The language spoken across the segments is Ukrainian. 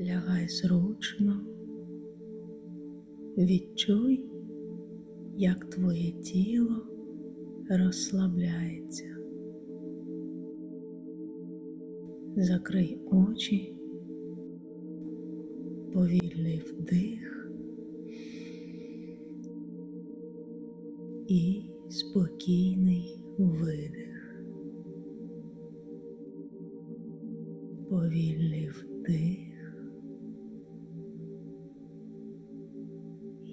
Лягай зручно, відчуй, як твоє тіло розслабляється. Закрий очі, повільний вдих і спокійний видих. Повільний вдих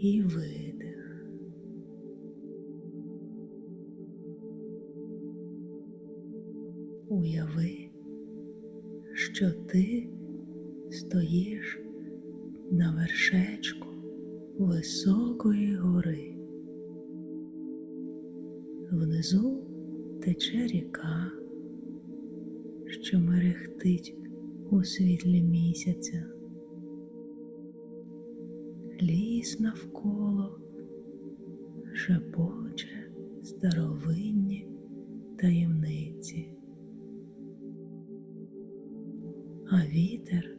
і видих. Уяви, що ти стоїш на вершечку високої гори. Внизу тече ріка, що мерехтить у світлі місяця. Ліс навколо шепоче старовинні таємниці, а вітер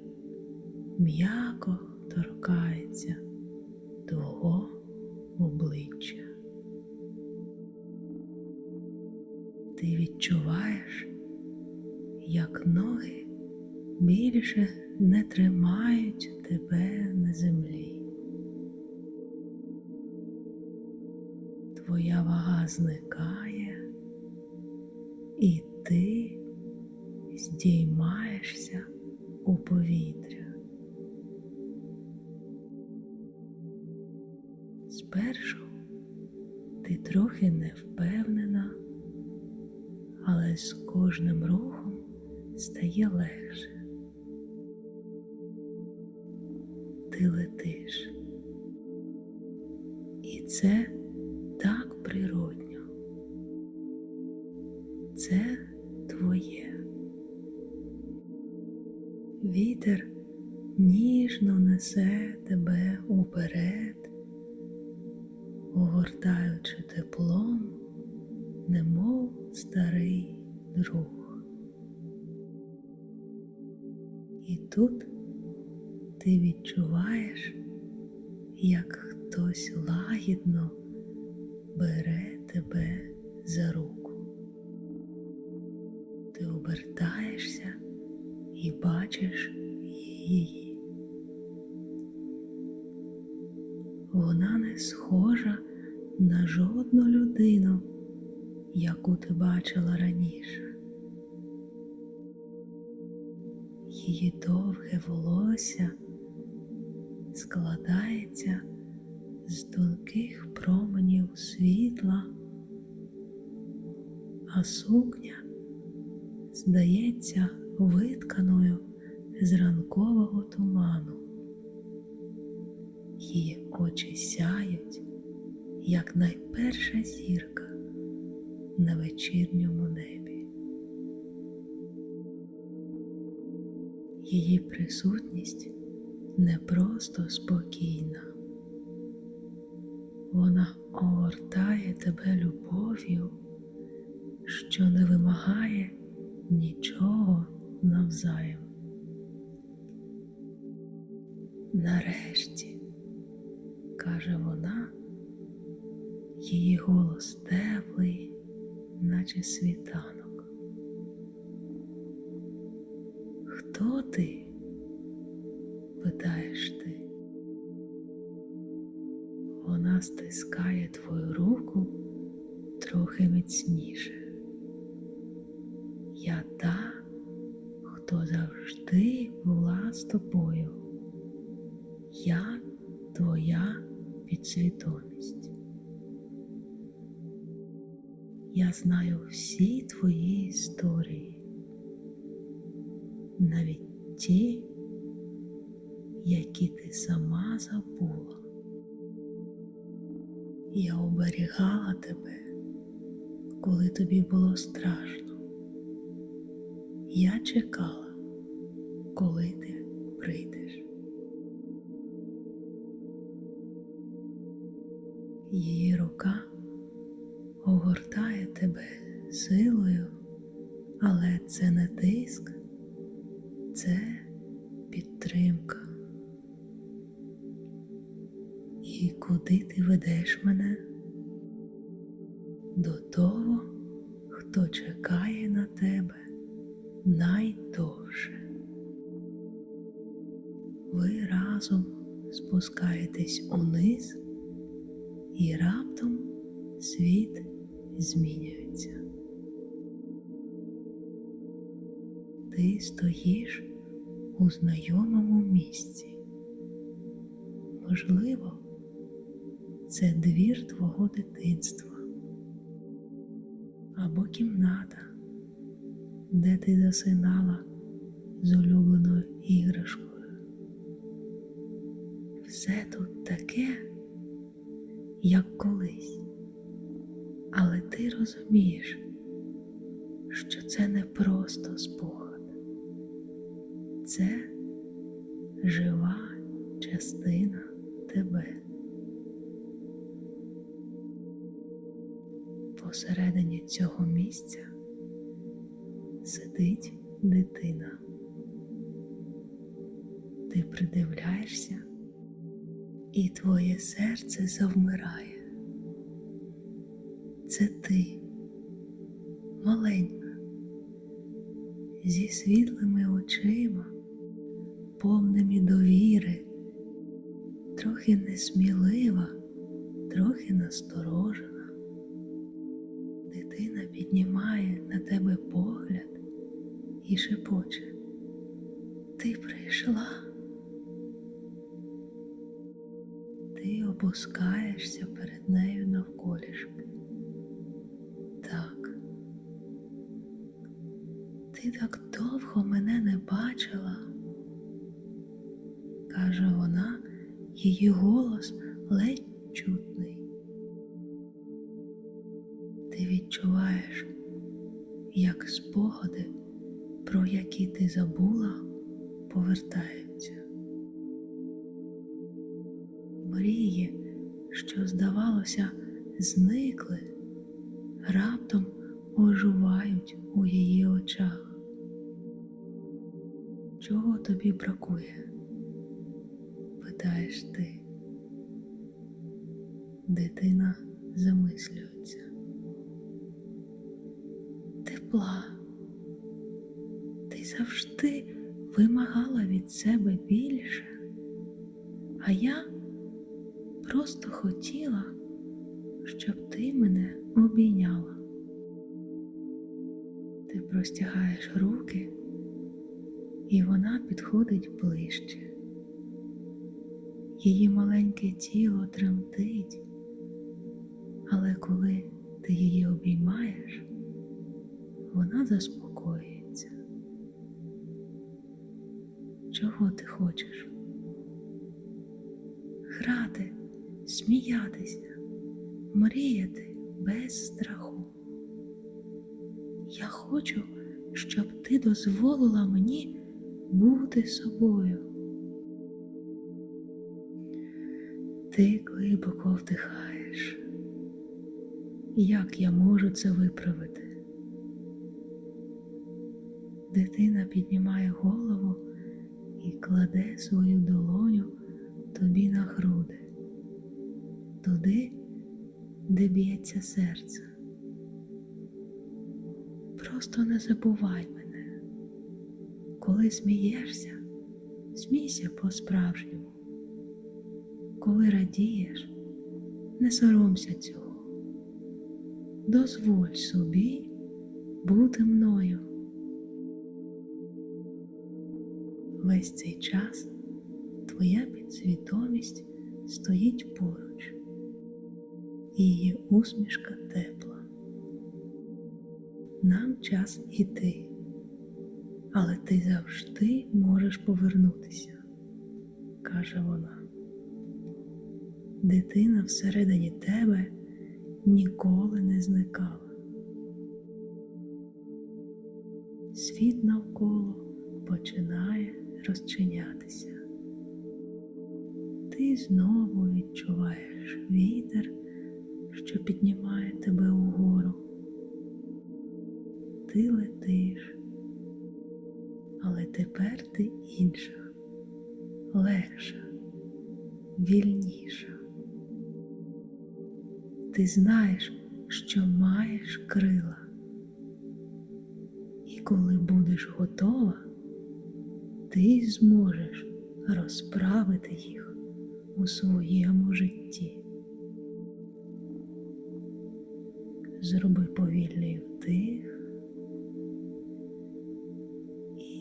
м'яко торкається твого обличчя. Ти відчуваєш, як ноги більше не тримають тебе на землі. Твоя вага зникає, і ти здіймаєшся у повітря. Спершу ти трохи не впевнена, але з кожним рухом стає легше. Ти летиш. Це твоє. Вітер ніжно несе тебе уперед, огортаючи теплом, немов старий друг. І тут ти відчуваєш, як хтось лагідно бере тебе за руку. Обертаєшся і бачиш її. Вона не схожа на жодну людину, яку ти бачила раніше. Її довге волосся складається з тонких променів світла, а сукня здається витканою з ранкового туману. Її очі сяють, як найперша зірка на вечірньому небі. Її присутність не просто спокійна, вона огортає тебе любов'ю, що не вимагає нічого навзаєм. Нарешті, каже вона, її голос теплий, наче світанок. Хто ти? питаєш ти. Вона стискає твою руку трохи міцніше. Я та, хто завжди була з тобою. Я твоя підсвідомість. Я знаю всі твої історії, навіть ті, які ти сама забула. Я оберігала тебе, коли тобі було страшно. Я чекала, коли ти прийдеш. Її рука огортає тебе силою, але це не тиск, це підтримка. І куди ти ведеш мене? До того, хто чекає на тебе найдовше. Ви разом спускаєтесь униз, і раптом світ змінюється. Ти стоїш у знайомому місці. Можливо, це двір твого дитинства або кімната, де ти засинала з улюбленою іграшкою. Все тут таке, як колись, але ти розумієш, що це не просто спогад, це жива частина тебе. Посередині цього місця сидить дитина. Ти придивляєшся, і твоє серце завмирає. Це ти, маленька, зі світлими очима, повними довіри, трохи несмілива, трохи насторожена. Дитина піднімає на тебе погляд і шепоче. Ти прийшла. Ти опускаєшся перед нею навколішки. Так. Ти так довго мене не бачила, каже вона, її голос ледь чутний. Ти відчуваєш, як спогади, про які ти забула, повертаються. Мрії, що, здавалося, зникли, раптом оживають у її очах. Чого тобі бракує? питаєш ти. Дитина замислюється. Тепла. Завжди вимагала від себе більше, а я просто хотіла, щоб ти мене обійняла. Ти простягаєш руки, і вона підходить ближче. Її маленьке тіло тремтить, але коли ти її обіймаєш, вона заспокоюється. Чого ти хочеш? Грати, сміятися, мріяти без страху. Я хочу, щоб ти дозволила мені бути собою. Ти глибоко вдихаєш. Як я можу це виправити? Дитина піднімає голову кладе свою долоню тобі на груди, туди, де б'ється серце. Просто не забувай мене. Коли смієшся, смійся по-справжньому. Коли радієш, не соромся цього. Дозволь собі бути мною. Весь цей час твоя підсвідомість стоїть поруч, її усмішка тепла. Нам час іти, але ти завжди можеш повернутися, каже вона. Дитина всередині тебе ніколи не зникала. Світ навколо починає розчинятися. Ти знову відчуваєш вітер, що піднімає тебе угору. Ти летиш, але тепер ти інша. легша, вільніша. Ти знаєш, що маєш крила. І коли будеш готова, ти зможеш розправити їх у своєму житті. Зроби повільний вдих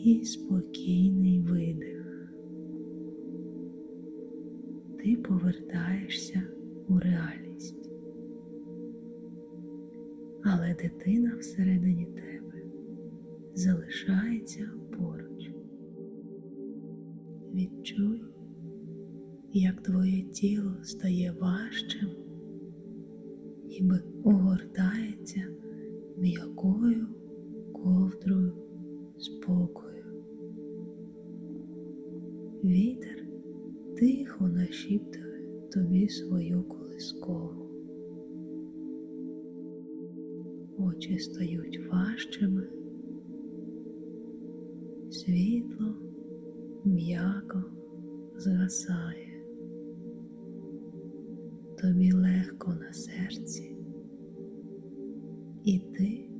і спокійний видих. Ти повертаєшся у реальність. Але дитина всередині тебе залишається поруч. Відчуй, як твоє тіло стає важчим, ніби огортається м'якою ковдрою спокою. Вітер тихо нашіптує тобі свою колискову. Очі стають важчими, світло м'яко насає, тобі легко на серці, і ти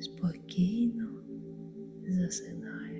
спокійно засинаєш.